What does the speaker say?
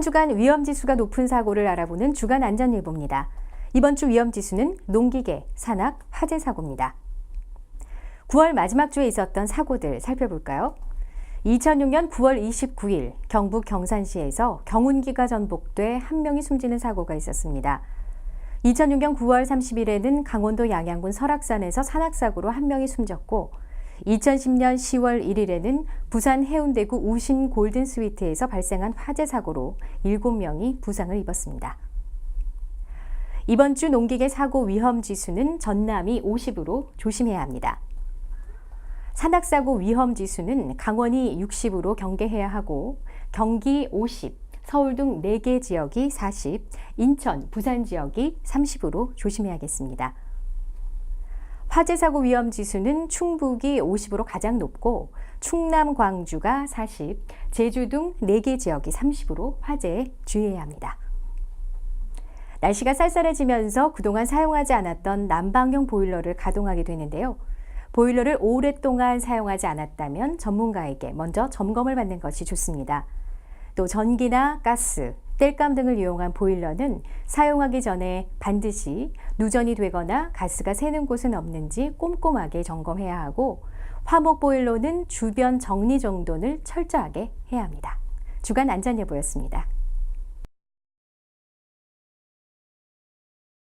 주간 위험지수가 높은 사고를 알아보는 주간 안전예보입니다. 이번 주 위험지수는 농기계, 산악, 화재 사고입니다. 9월 마지막 주에 있었던 사고들 살펴볼까요? 2006년 9월 29일 경북 경산시에서 경운기가 전복돼 한 명이 숨지는 사고가 있었습니다. 2006년 9월 30일에는 강원도 양양군 설악산에서 산악사고로 한 명이 숨졌고 2010년 10월 1일에는 부산 해운대구 우신 골든 스위트에서 발생한 화재 사고로 7명이 부상을 입었습니다. 이번 주 농기계 사고 위험 지수는 전남이 50으로 조심해야 합니다. 산악사고 위험 지수는 강원이 60으로 경계해야 하고 경기 50, 서울 등 4개 지역이 40, 인천, 부산 지역이 30으로 조심해야겠습니다. 화재 사고 위험 지수는 충북이 50으로 가장 높고 충남 광주가 40, 제주 등 4개 지역이 30으로 화재에 주의해야 합니다. 날씨가 쌀쌀해지면서 그동안 사용하지 않았던 난방용 보일러를 가동하게 되는데요. 보일러를 오랫동안 사용하지 않았다면 전문가에게 먼저 점검을 받는 것이 좋습니다. 또 전기나 가스, 땔감 등을 이용한 보일러는 사용하기 전에 반드시 누전이 되거나 가스가 새는 곳은 없는지 꼼꼼하게 점검해야 하고 화목 보일러는 주변 정리 정돈을 철저하게 해야 합니다. 주간 안전예보였습니다.